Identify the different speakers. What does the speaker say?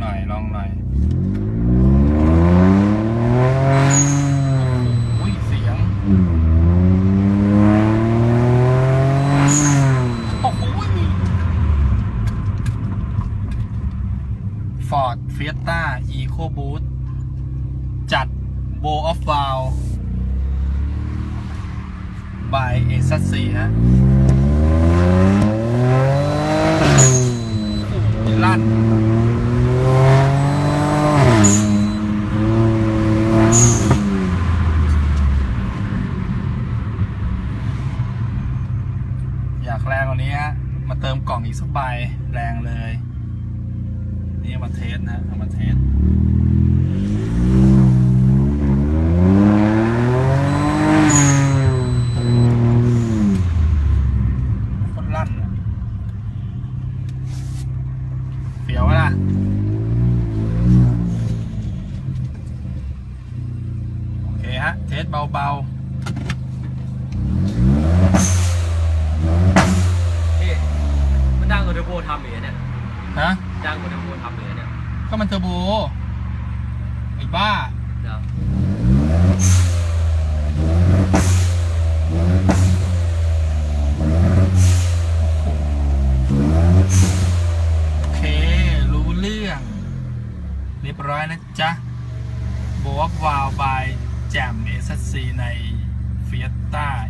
Speaker 1: หน่อย ลองหน่อยโอ้โหเสียง โอ้โหฟอร์ดเฟียต้าอีโคบูทจัดโบออฟวาลบายเอซัสซีฮะโอ้โหลั่น อยากแรงกว่านี้ฮะ มาเติมกล่องอีกสักใบแรงเลย นี่มาเทสนะเอามาเทสคนลั่นเฟียวละ ฮะ เทสเบา
Speaker 2: พี่มันดังกว่าเทอร์โบทำอย่างเนี้ย
Speaker 1: ๆ ฮะ
Speaker 2: ดังกว่าเทอร์โบทำอย่างเนี้ย
Speaker 1: ก็มันเทอร์โบไอ้บ้า
Speaker 2: เดี๋ยว
Speaker 1: โอเค รู้เรื่อง เรียบร้อยนะจ๊ะโบววาวบาย แจมเอสซีใน f i ยต้าอีโคบูส